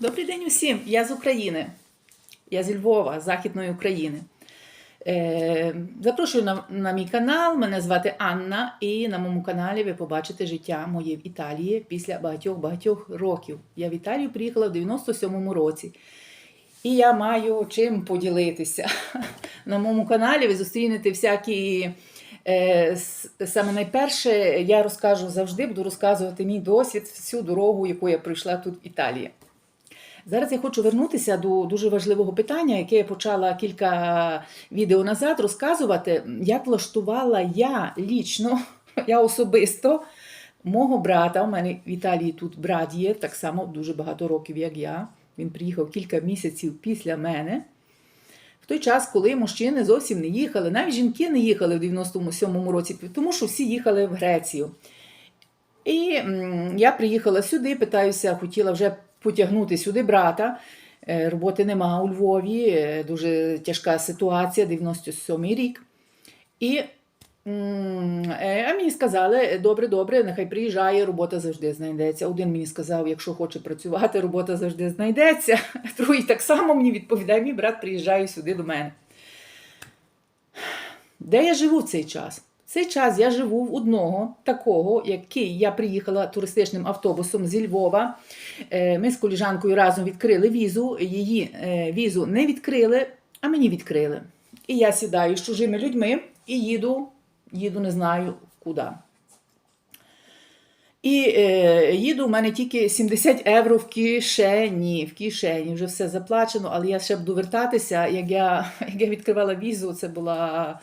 Добрий день усім! Я з України. Я зі Львова, Західної України. Е, запрошую на, на мій канал. Мене звати Анна, і на моєму каналі ви побачите життя моє в Італії після багатьох-багатьох років. Я в Італію приїхала в 97-му році. І я маю чим поділитися. На моєму каналі ви зустрінете всякі. Е, саме найперше, я розкажу завжди, буду розказувати мій досвід, всю дорогу, яку я пройшла тут в Італії. Зараз я хочу вернутися до дуже важливого питання, яке я почала кілька відео назад розказувати, як влаштувала я лічно, я особисто мого брата. У мене в Італії тут брат є, так само дуже багато років, як я. Він приїхав кілька місяців після мене. В той час, коли мужчини зовсім не їхали, навіть жінки не їхали в 97-му році, тому що всі їхали в Грецію. І я приїхала сюди, питаюся, хотіла вже потягнути сюди брата. Е, Роботи нема у Львові, е, дуже тяжка ситуація, 97-й рік. І е, а мені сказали, добре, добре, нехай приїжджає, робота завжди знайдеться. Один мені сказав, якщо хоче працювати, робота завжди знайдеться. Другий так само мені відповідає, мій брат приїжджає сюди до мене. Де я живу в цей час? В цей час я живу в одного такого, який я приїхала туристичним автобусом зі Львова. Е, Ми з коліжанкою разом відкрили візу. Її е, візу не відкрили, а мені відкрили. І я сідаю з чужими людьми і їду, їду не знаю куди. І е, їду, у мене тільки 70 євро в кишені, в кишені, вже все заплачено, але я ще буду вертатися. Як я, як я відкривала візу, це була.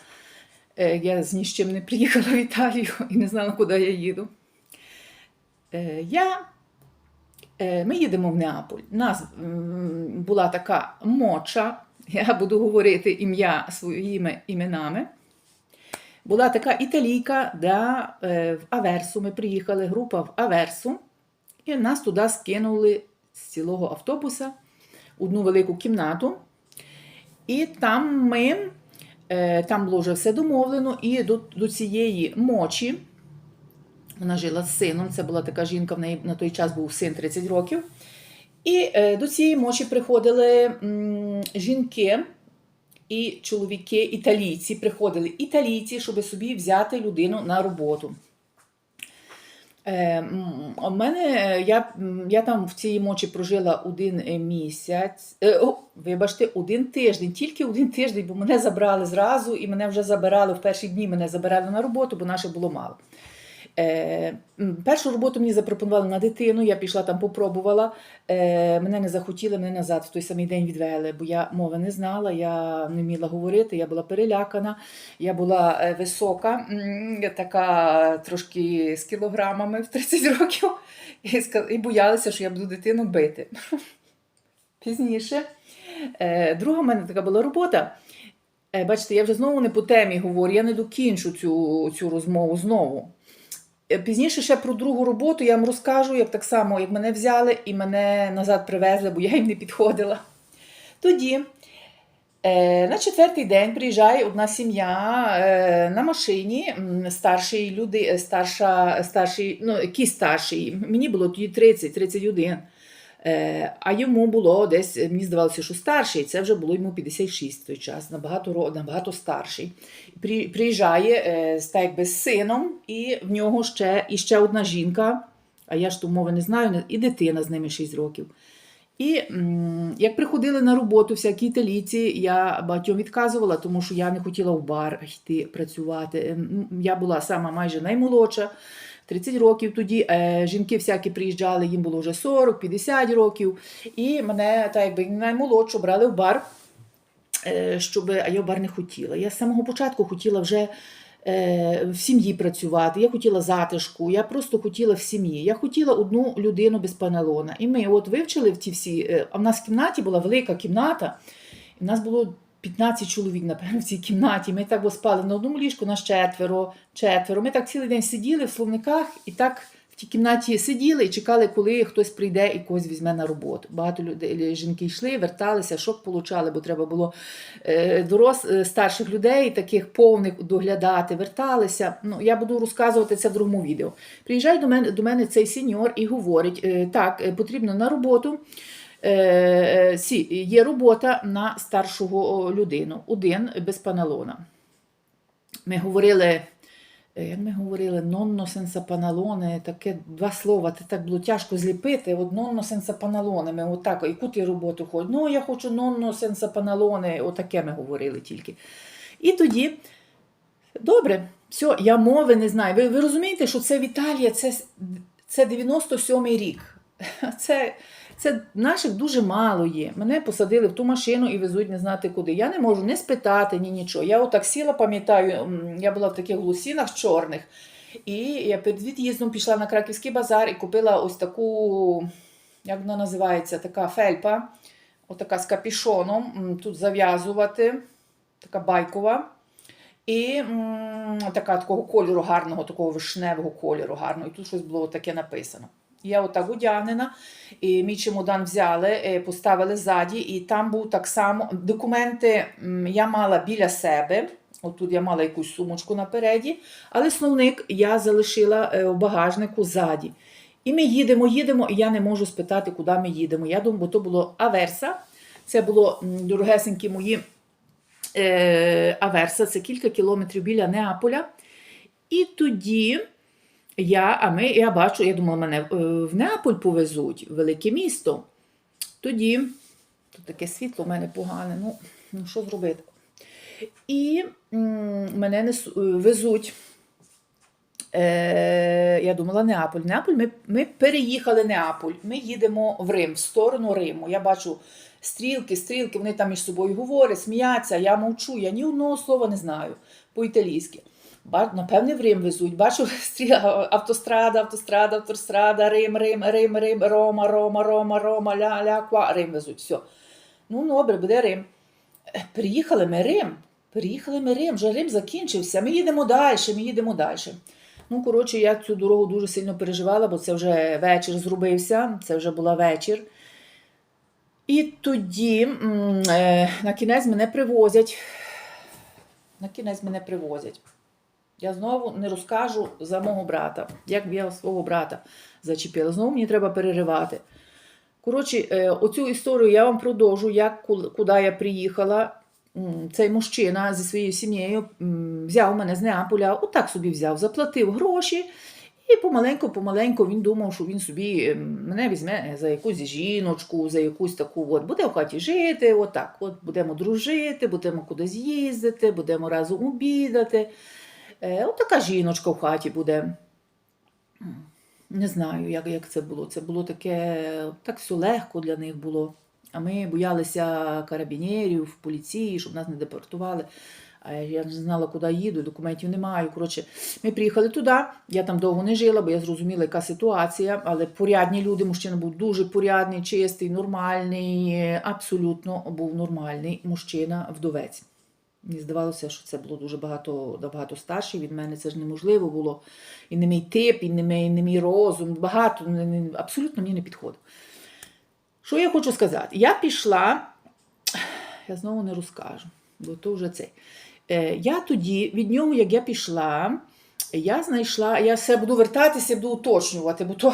Е, Я з ні з чим не приїхала в Італію і не знала, куди я їду. Е, Я, е, ми їдемо в Неаполь. У нас була така моча, я буду говорити ім'я своїми іменами. Була така італійка, де в Аверсу ми приїхали, група в Аверсу, і нас туди скинули з цілого автобуса одну велику кімнату. І там ми, там було вже все домовлено, і до, до цієї мочі вона жила з сином. Це була така жінка, в неї на той час був син 30 років. І е, до цієї мочі приходили жінки і чоловіки, італійці, приходили італійці, щоб собі взяти людину на роботу. Е, У мене е, я, я там в цій мочі прожила один е, місяць. Е, о, вибачте, один тиждень, тільки один тиждень, бо мене забрали зразу, і мене вже забирали в перші дні. Мене забирали на роботу, бо наше було мало. Е, першу роботу мені запропонували на дитину, я пішла там, попробувала. Е, мене не захотіли, мене назад в той самий день відвели, бо я мови не знала, я не вміла говорити, я була перелякана, я була е, висока, така трошки з кілограмами в 30 років, і, боялася, що я буду дитину бити. Пізніше. Друга в мене така була робота. Бачите, я вже знову не по темі говорю, я не докінчу цю, цю розмову знову. Е, Пізніше ще про другу роботу я вам розкажу, як так само, як мене взяли і мене назад привезли, бо я їм не підходила. Тоді е, на четвертий день приїжджає одна сім'я е, на машині, старший люди, старша, старший, ну, який старший, мені було тоді 30, 31. Е, а йому було десь, мені здавалося, що старший, це вже було йому 56 в той час, набагато, набагато старший. При- Приїжджає е, так якби, з сином, і в нього ще, і ще одна жінка, а я ж ту мови не знаю, і дитина з ними 6 років. І як приходили на роботу всякі італійці, я багатьом відказувала, тому що я не хотіла в бар йти працювати. Я була сама майже наймолодша, 30 років тоді. Е, жінки всякі приїжджали, їм було вже 40-50 років. І мене так якби наймолодшу брали в бар, е, щоб, а я в бар не хотіла. Я з самого початку хотіла вже е, в сім'ї працювати, я хотіла затишку, я просто хотіла в сім'ї. Я хотіла одну людину без панелона. І ми от вивчили в ті всі. А в нас в кімнаті була велика кімната, і в нас було 15 чоловік, напевно, в цій кімнаті. Ми так бо спали на одному ліжку, нас четверо, четверо. Ми так цілий день сиділи в словниках і так в тій кімнаті сиділи і чекали, коли хтось прийде і когось візьме на роботу. Багато людей, жінки йшли, верталися, шок получали, бо треба було е, дорос, е, старших людей, таких повних доглядати, верталися. Ну, я буду розказувати це в другому відео. Приїжджає до мене, до мене цей сеньор і говорить: е, так, потрібно на роботу. Е, сі, є робота на старшого людину, один без паналона. Ми говорили, е, як ми говорили, нонно сенса паналоне, таке два слова, це так було тяжко зліпити. От нонно сенса паналоне, ми отак, яку ти роботу хочеш? Ну, я хочу нонно сенса паналоне, отаке ми говорили тільки. І тоді, добре, все, я мови не знаю. Ви, ви розумієте, що це в Італії, це, це 97-й рік. Це, це наших дуже мало є. Мене посадили в ту машину і везуть не знати куди. Я не можу не спитати, ні нічого. Я отак сіла, пам'ятаю, я була в таких лусінах чорних. І я перед від'їздом пішла на Краківський базар і купила ось таку, як вона називається, така фельпа, отака з капішоном, тут зав'язувати, така байкова. І м, така такого кольору гарного, такого вишневого кольору гарного. І тут щось було таке написано. Я отак одягнена, і мій чемодан взяли, е, поставили ззаді, і там був так само. Документи я мала біля себе. Отут я мала якусь сумочку напереді, але словник я залишила е, у багажнику ззаді. І ми їдемо, їдемо, і я не можу спитати, куди ми їдемо. Я думаю, бо то було Аверса. Це було дорогесенькі мої е, Аверса, це кілька кілометрів біля Неаполя. І тоді я, а ми, я бачу, я думала, мене е, в Неаполь повезуть, в велике місто. Тоді, тут таке світло в мене погане, ну, ну що зробити? І м, мене несу, е, везуть. Е, я думала, Неаполь. Неаполь, ми, ми переїхали Неаполь. Ми їдемо в Рим, в сторону Риму. Я бачу стрілки, стрілки, вони там між собою говорять, сміються, я мовчу, я ні одного слова не знаю по-італійськи. Напевне, в Рим везуть. Бачу автострада, автострада, автострада, Рим, Рим, Рим, Рим, Рома, Рома, Рома, Рома, ля, ля, ква, Рим везуть. Все. Ну, добре, буде Рим. Е, Приїхали ми Рим. Приїхали ми Рим, вже Рим закінчився. Ми їдемо далі, ми їдемо далі. Ну, коротше, я цю дорогу дуже сильно переживала, бо це вже вечір зробився, це вже була вечір. І тоді е, на кінець мене привозять. На кінець мене привозять. Я знову не розкажу за мого брата, як я свого брата зачепила. Знову мені треба переривати. Коротше, е, оцю історію я вам продовжу, як куди я приїхала. Цей мужчина зі своєю сім'єю взяв мене з Неаполя, отак собі взяв, заплатив гроші. І помаленьку-помаленьку він думав, що він собі ем, мене візьме за якусь жіночку, за якусь таку, от, буде в хаті жити, отак. От будемо дружити, будемо кудись їздити, будемо разом обідати. Е, от така жіночка в хаті буде. Не знаю, як, як це було. Це було таке, так все легко для них було. А ми боялися карабінерів, поліції, щоб нас не депортували. Я не знала, куди їду, документів не маю. Коротше, ми приїхали туди. Я там довго не жила, бо я зрозуміла, яка ситуація. Але порядні люди, мужчина був дуже порядний, чистий, нормальний, абсолютно був нормальний мужчина, вдовець. Мені здавалося, що це було дуже багато, набагато старший від мене. Це ж неможливо було. І не мій тип, і не мій, не мій розум. Багато абсолютно мені не підходив. Що я хочу сказати? Я пішла, я знову не розкажу, бо то вже цей. Е, Я тоді, від нього, як я пішла, я знайшла, я все буду вертатися, буду уточнювати, бо то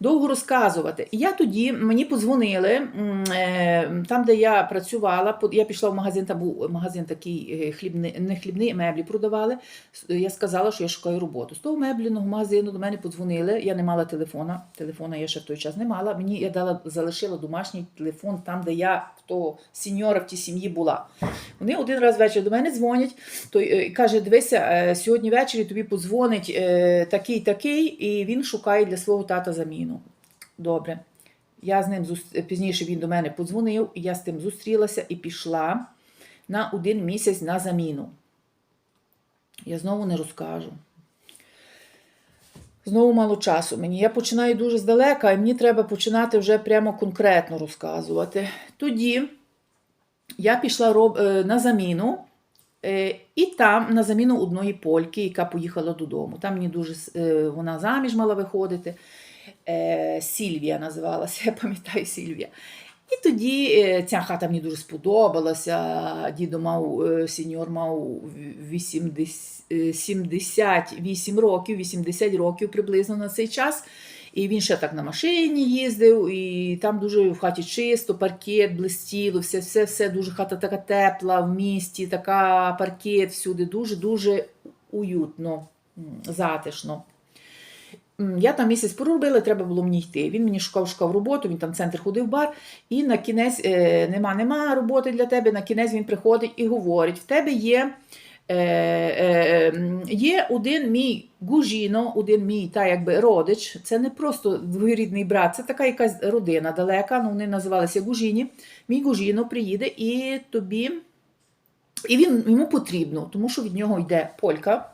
довго розказувати. І я тоді мені подзвонили е, там, де я працювала. Я пішла в магазин, там був магазин такий е, хлібний, не хлібний, меблі продавали. Я сказала, що я шукаю роботу. З того мебліного магазину до мене подзвонили. Я не мала телефона. Телефона я ще в той час не мала. Мені я дала залишила домашній телефон там, де я в того сіньора в тій сім'ї була. Вони один раз ввечері до мене дзвонять, то е, каже: дивися, сьогодні ввечері тобі подзвонить такий такий, і він шукає для свого тата заміну. Добре. Я з ним зус- пізніше він до мене подзвонив, і я з тим зустрілася і пішла на один місяць на заміну. Я знову не розкажу. Знову мало часу мені. Я починаю дуже здалека, і мені треба починати вже прямо конкретно розказувати. Тоді я пішла роб... е, на заміну, е, і там на заміну одної польки, яка поїхала додому. Там мені дуже е, вона заміж мала виходити. Е, Сільвія називалася, я пам'ятаю Сільвія. І тоді е, ця хата мені дуже сподобалася. Дідо мав, е, сеньор мав 80, е, 78 років, 80 років приблизно на цей час. І він ще так на машині їздив, і там дуже в хаті чисто, паркет блистіло, все, все, все дуже хата така тепла в місті, така паркет всюди, дуже-дуже уютно, затишно. Я там місяць проробила, треба було мені йти. Він мені шукав, шукав роботу, він там в центр ходив в бар, і на кінець е, нема, нема роботи для тебе. На кінець він приходить і говорить: в тебе є. Е, е, є один мій гужіно, один мій та якби родич. Це не просто двоюрідний брат, це така якась родина далека. Ну вони називалися Гужіні. Мій гужіно приїде і тобі. І він йому потрібно, тому що від нього йде полька,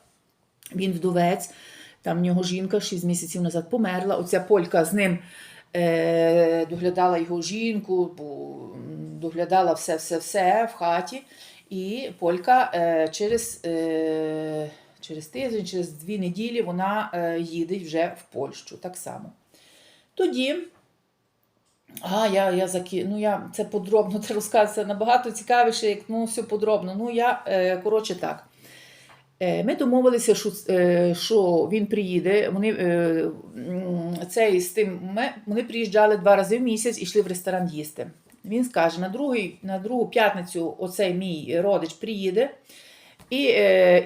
він вдовець, там в нього жінка 6 місяців назад померла. Оця полька з ним е, доглядала його жінку, доглядала все-все-все в хаті. І полька е, через, е, через тиждень, через дві неділі вона е, їде вже в Польщу так само. Тоді. А, я, я заки... ну, я це подробно це розказується набагато цікавіше, як ну, все подробно. Ну, я, е, коротше, так. Е, Ми домовилися, що, е, що він приїде. Вони, е, цей, з тим, вони приїжджали два рази в місяць і йшли в ресторан їсти. Він скаже: на, другий, на другу п'ятницю оцей мій родич приїде, і,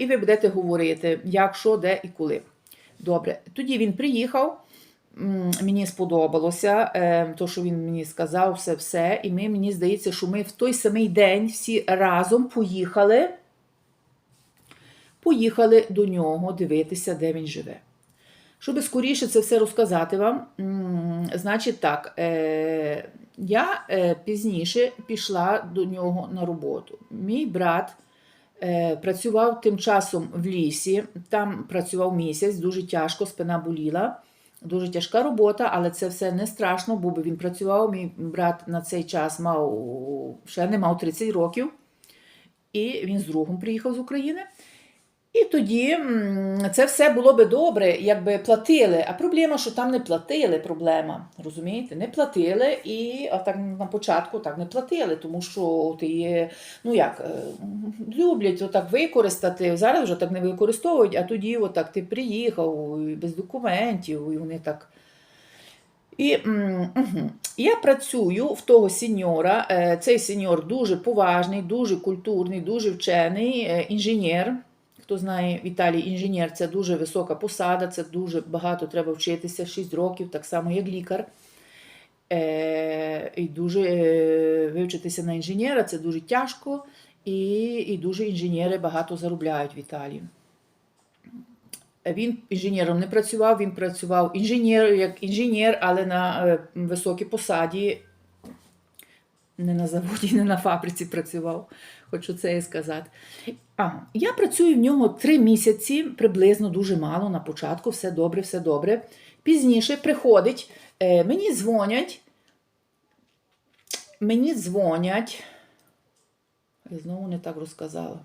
і ви будете говорити, як, що, де і коли. Добре. Тоді він приїхав. Мені сподобалося, то, що він мені сказав, все, все. І ми, мені здається, що ми в той самий день всі разом поїхали поїхали до нього дивитися, де він живе. Щоб скоріше це все розказати вам, значить так, е, я е, пізніше пішла до нього на роботу. Мій брат е, працював тим часом в лісі, там працював місяць, дуже тяжко, спина боліла. Дуже тяжка робота, але це все не страшно, бо він працював. Мій брат на цей час мав ще не мав 30 років, і він з другом приїхав з України. І тоді це все було би добре, якби платили. А проблема, що там не платили, проблема. Розумієте? Не платили, і а так на початку так не платили, тому що ти є, ну як, е, люблять отак використати. Зараз вже так не використовують, а тоді отак ти приїхав без документів, і вони так. І мгм. я працюю в того сеньора. Е, Цей сеньор дуже поважний, дуже культурний, дуже вчений е, інженер. Хто знає, в Італії інженер це дуже висока посада, це дуже багато треба вчитися, 6 років, так само як лікар. Е, і дуже е, вивчитися на інженера це дуже тяжко, і, і дуже інженери багато заробляють в Італії. Він інженером не працював, він працював інженер, як інженер, але на е, високій посаді, не на заводі, не на фабриці працював. Хочу це і сказати. А, Я працюю в нього три місяці, приблизно дуже мало на початку, все добре, все добре. Пізніше приходить, е, мені дзвонять, мені дзвонять. Я знову не так розказала.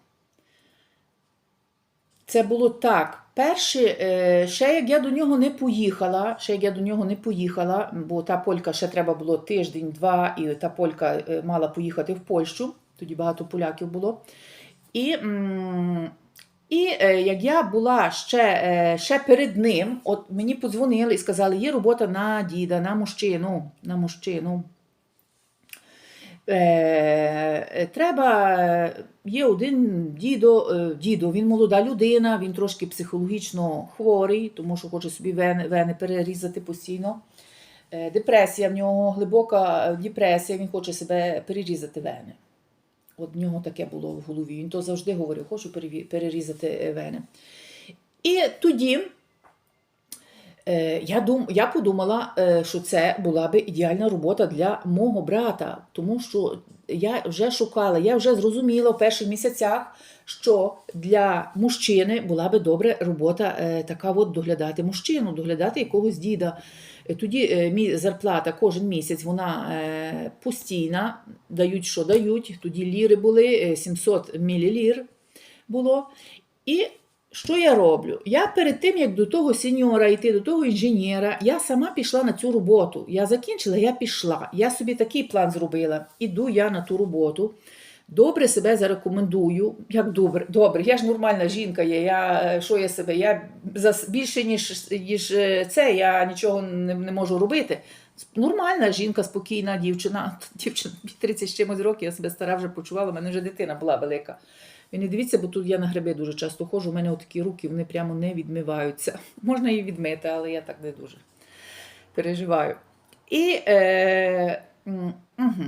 Це було так. Перше, ще як я до нього не поїхала, ще як я до нього не поїхала, бо та полька ще треба було тиждень-два, і та полька е, мала поїхати в Польщу, тоді багато поляків було. І, і е, як я була ще, е, ще перед ним, от мені подзвонили і сказали, є робота на діда, на мужчину, на мужчину. Е, е, треба, е, є один дідо, дідо, він молода людина, він трошки психологічно хворий, тому що хоче собі вени, вени перерізати постійно. Депресія в нього, глибока депресія, він хоче себе перерізати вени. От в нього таке було в голові. Він то завжди говорив, хочу перерізати вени. І тоді я, дум, я подумала, е, що це була би ідеальна робота для мого брата, тому що я вже шукала, я вже зрозуміла в перших місяцях, що для мужчини була би добра робота е, така от доглядати мужчину, доглядати якогось діда. Е, Тоді е, зарплата кожен місяць вона е, постійна, дають, що дають. Тоді ліри були, е, 700 мілілір було. І що я роблю? Я перед тим, як до того сеньора йти, до того інженера, я сама пішла на цю роботу. Я закінчила, я пішла. Я собі такий план зробила. Іду я на ту роботу. Добре себе зарекомендую. Як добре, добре, я ж нормальна жінка, є, я що я себе? Я більше ніж, ніж е, це, я нічого не, не можу робити. Нормальна жінка, спокійна дівчина. Дівчина 30 з чимось років, я себе стара вже почувала, в мене вже дитина була велика. Ви не дивіться, бо тут я на гриби дуже часто ходжу, у мене такі руки, вони прямо не відмиваються. Можна її відмити, але я так не дуже переживаю. І е, угу.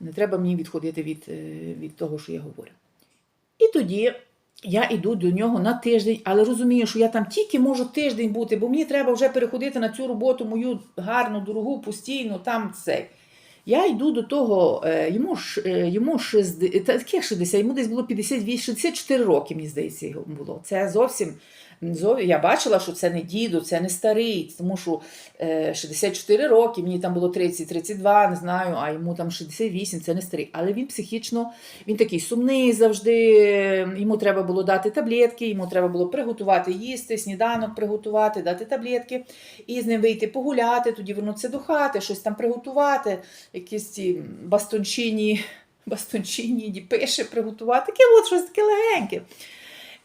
не треба мені відходити від, е, від того, що я говорю. І тоді я йду до нього на тиждень, але розумію, що я там тільки можу тиждень бути, бо мені треба вже переходити на цю роботу, мою гарну, дорогу, постійну, там цей. Я йду до того, е, йому, ж, е, йому 60, та, таке 60, йому десь було 58-64 роки, мені здається, було. Це зовсім, зов- я бачила, що це не діду, це не старий, тому що е, 64 роки, мені там було 30-32, не знаю, а йому там 68, це не старий. Але він психічно, він такий сумний завжди, йому треба було дати таблетки, йому треба було приготувати їсти, сніданок приготувати, дати таблетки, і з ним вийти погуляти, тоді вернутися до хати, щось там приготувати, якісь ці бастончині, бастончині, діпиші приготувати, таке от щось таке легеньке.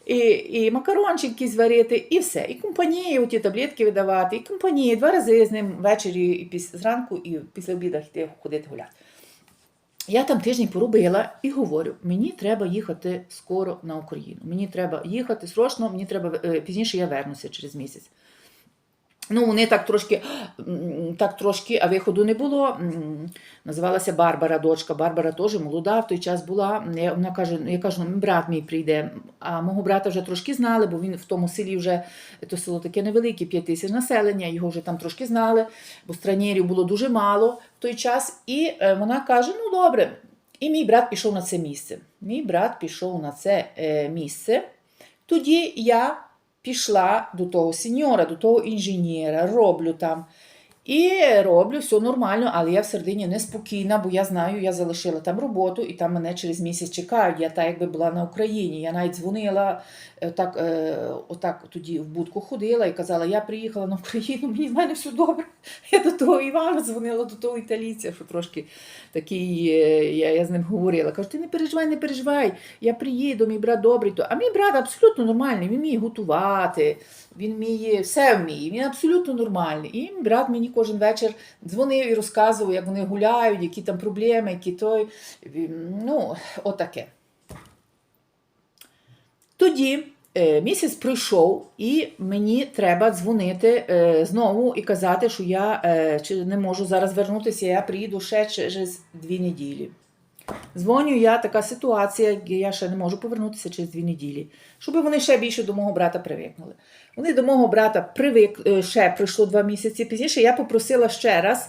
І, і макарончики зварити, і все. І компанії, оті таблетки видавати, і компанії два рази з ним ввечері і піс, зранку, і після обіду йти ходити гуляти. Я там тиждень поробила і говорю: мені треба їхати скоро на Україну. Мені треба їхати срочно, мені треба е, пізніше я вернуся через місяць. Ну, вони так трошки, так трошки, а виходу не було. Називалася Барбара, дочка. Барбара теж молода в той час була. Я, вона каже, я кажу, «Ну, брат мій прийде. А мого брата вже трошки знали, бо він в тому селі вже то село таке невелике, 5 тисяч населення, його вже там трошки знали, бо странєрів було дуже мало в той час. І е, вона каже: ну добре. І мій брат пішов на це місце. Мій брат пішов на це е, місце. Тоді я пішла до того сеньора, до того інженера, роблю там. І роблю все нормально, але я в середині неспокійна, бо я знаю, я залишила там роботу, і там мене через місяць чекають. Я так якби була на Україні. Я навіть дзвонила, е, так, е, отак тоді в будку ходила і казала, я приїхала на Україну, мені в мене все добре. Я до того Івана дзвонила, до того італійця, що трошки такий, е, я, я з ним говорила. Кажу, ти не переживай, не переживай, я приїду, мій брат добрий. А мій брат абсолютно нормальний, він вміє готувати, він вміє, все вміє, він абсолютно нормальний. І мій брат мені кожен вечір дзвонив і розказував, як вони гуляють, які там проблеми, які той. Ну, отаке. Тоді е, місяць прийшов, і мені треба дзвонити е, знову і казати, що я е, не можу зараз вернутися, я приїду ще через дві неділі. Дзвоню я, така ситуація, я ще не можу повернутися через дві неділі, щоб вони ще більше до мого брата привикнули. Вони до мого брата привик, е, ще пройшло два місяці. Пізніше я попросила ще раз,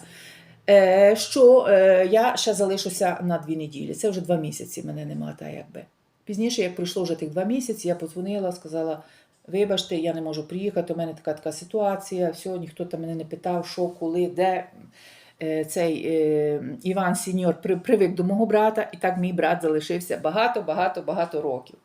е, що е, я ще залишуся на дві неділі. Це вже два місяці, мене нема та якби. Пізніше, як пройшло вже тих два місяці, я подзвонила, сказала: вибачте, я не можу приїхати, у мене така така ситуація, все, ніхто там мене не питав, що, коли, де. Е, Цей е, Іван Сіньор при- привик до мого брата, і так мій брат залишився багато-багато-багато років.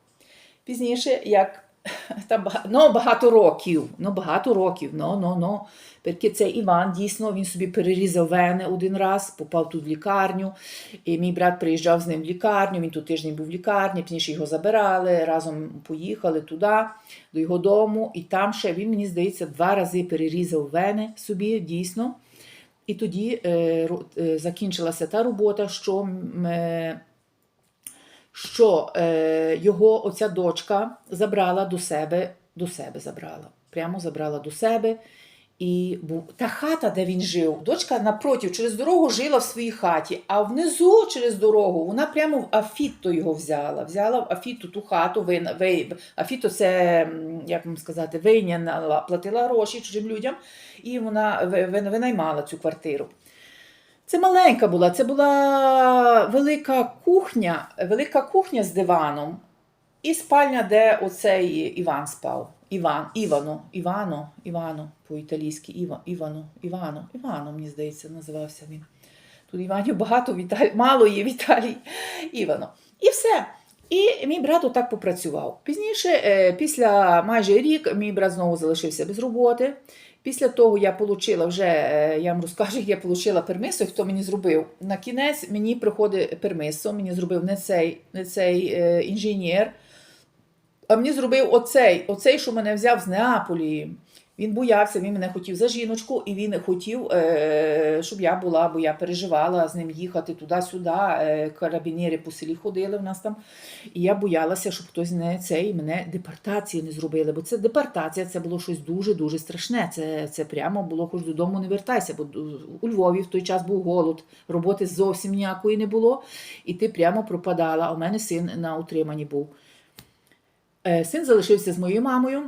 Пізніше, як там багато, ну, багато років, ну багато років, ну, ну, ну. Перки цей Іван дійсно він собі перерізав вени один раз, попав тут в лікарню. І мій брат приїжджав з ним в лікарню, він тут тиждень був в лікарні, пізніше його забирали, разом поїхали туди, до його дому. І там ще він, мені здається, два рази перерізав вени собі, дійсно. І тоді е, е, закінчилася та робота, що, е, що його оця дочка забрала до себе, до себе забрала. Прямо забрала до себе. І був та хата, де він жив, дочка напротив, через дорогу жила в своїй хаті, а внизу через дорогу вона прямо в Афіто його взяла. Взяла в Афіто ту хату, вина, ви, Афіто це, як вам сказати, вийняла, платила гроші чужим людям, і вона ви- ви- винаймала цю квартиру. Це маленька була, це була велика кухня, велика кухня з диваном, і спальня, де оцей Іван спав. Іван, Івано, Івано, Івано, по-італійськи, Іва, Івано, Івано, Івано, мені здається, називався він. Тут Іванів багато в Італії, мало є в Італії. Івано. І все. І мій брат отак попрацював. Пізніше, е, після майже рік, мій брат знову залишився без роботи. Після того я отримала вже, е, я вам розкажу, я отримала пермисо, хто мені зробив. На кінець мені приходить пермисо, мені зробив не цей, не цей е, інженер, а мені зробив оцей, оцей, що мене взяв з Неаполі. Він боявся, він мене хотів за жіночку, і він хотів, е, щоб я була, бо я переживала з ним їхати туди-сюди. Е, карабінери по селі ходили в нас там. І я боялася, щоб хтось не цей мене депортації не зробили. Бо це депортація, це було щось дуже-дуже страшне. Це, це прямо було хоч додому не вертайся. Бо у Львові в той час був голод, роботи зовсім ніякої не було. І ти прямо пропадала. А у мене син на утриманні був. Е, Син залишився з моєю мамою.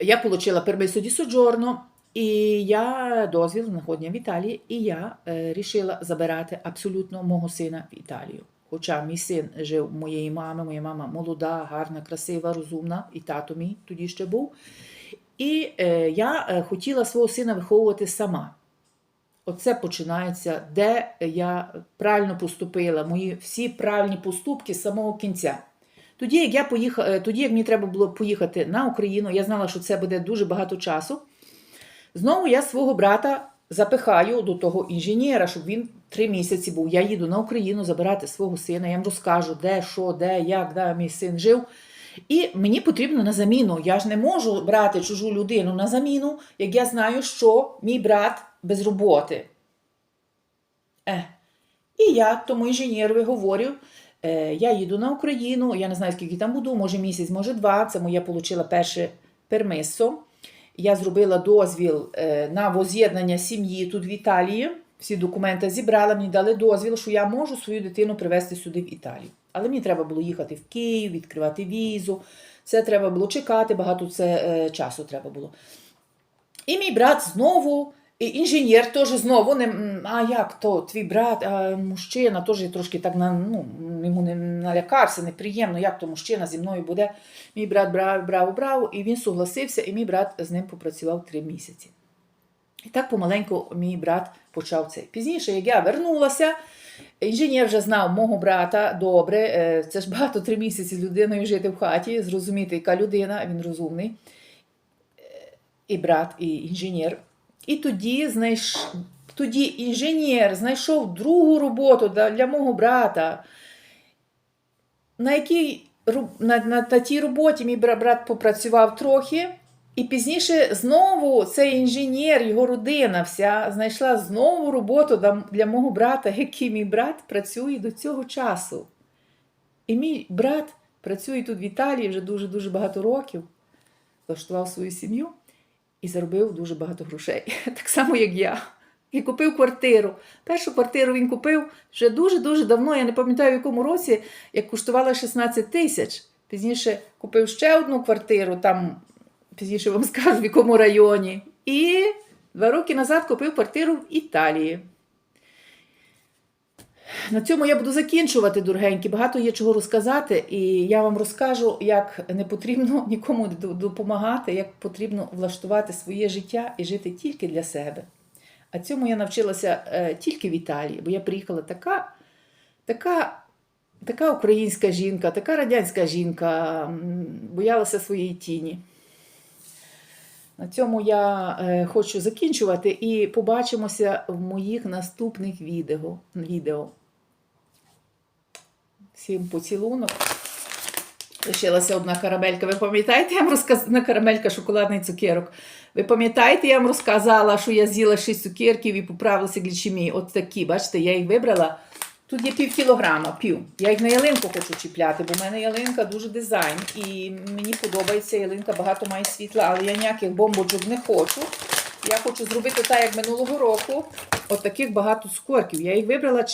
Я отримала пермисо ді соджорно, і я дозвіл знаходження в Італії, і я е, забирати абсолютно мого сина в Італію. Хоча мій син жив у моєї мами, моя мама молода, гарна, красива, розумна, і тато мій тоді ще був. І е, я е, хотіла свого сина виховувати сама. Оце починається, де я правильно поступила, мої всі правильні поступки з самого кінця. Тоді, як я поїхала, тоді, як мені треба було поїхати на Україну, я знала, що це буде дуже багато часу. Знову я свого брата запихаю до того інженера, щоб він три місяці був. Я їду на Україну забирати свого сина. Я їм розкажу, де, що, де, як, де мій син жив. І мені потрібно на заміну. Я ж не можу брати чужу людину на заміну, як я знаю, що мій брат без роботи. Е. І я тому інженерові говорю, е, я їду на Україну, я не знаю, скільки там буду, може місяць, може два. Це моя отримала перше пермисо. Я зробила дозвіл е, на воз'єднання сім'ї тут в Італії. Всі документи зібрала, мені дали дозвіл, що я можу свою дитину привезти сюди в Італію. Але мені треба було їхати в Київ, відкривати візу. Це треба було чекати, багато це е, часу треба було. І мій брат знову, і інженер теж знову не. А як то? Твій брат, а мужчина теж трошки так на, ну, йому не налякався, неприємно, як то мужчина зі мною буде. Мій брат брав, брав, брав, і він согласився, і мій брат з ним попрацював три місяці. І так помаленьку мій брат почав це. Пізніше, як я вернулася, інженер вже знав мого брата добре. е, Це ж багато три місяці з людиною жити в хаті, зрозуміти, яка людина, він розумний. Е, І брат, і інженер. І тоді знайш... тоді інженер знайшов другу роботу для, мого брата, на якій на, на, на тій роботі мій брат попрацював трохи. І пізніше знову цей інженер, його родина вся знайшла знову роботу для мого брата, який мій брат працює до цього часу. І мій брат працює тут в Італії вже дуже-дуже багато років, влаштував свою сім'ю і заробив дуже багато грошей. Так само, як я. І купив квартиру. Першу квартиру він купив вже дуже-дуже давно. Я не пам'ятаю, в якому році, як коштувала 16 тисяч. Пізніше купив ще одну квартиру, там пізніше вам скажу, в якому районі. І два роки назад купив квартиру в Італії. На цьому я буду закінчувати, дорогенькі. Багато є чого розказати, і я вам розкажу, як не потрібно нікому допомагати, як потрібно влаштувати своє життя і жити тільки для себе. А цьому я навчилася е, тільки в Італії, бо я приїхала така, така, така українська жінка, така радянська жінка, боялася своєї тіні. На цьому я е, хочу закінчувати і побачимося в моїх наступних відео. Всім поцілунок. Лишилася одна карамелька. Ви пам'ятаєте, я вам розказала карамелька шоколадний цукерок. Ви пам'ятаєте, я вам розказала, що я з'їла 6 цукерків і поправилася глічемії. От такі, бачите, я їх вибрала. Тут є пів кілограма, пів. Я їх на ялинку хочу чіпляти, бо в мене ялинка дуже дизайн. І мені подобається ялинка, багато має світла, але я ніяких бомбочок не хочу. Я хочу зробити так, як минулого року. От таких багато цукорків. Я їх вибрала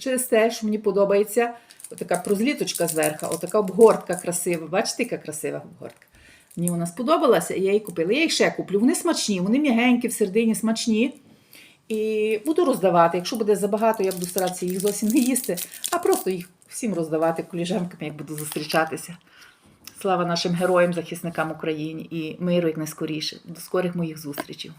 через те, що мені подобається отака прозліточка зверху, отака обгортка красива. Бачите, яка красива обгортка. Мені вона сподобалася, і я її купила. Я їх ще куплю. Вони смачні, вони м'ягенькі, всередині смачні. І буду роздавати. Якщо буде забагато, я буду старатися їх зовсім не їсти, а просто їх всім роздавати коліжанкам, як буду зустрічатися. Слава нашим героям, захисникам України і миру як найскоріше. До скорих моїх зустрічей.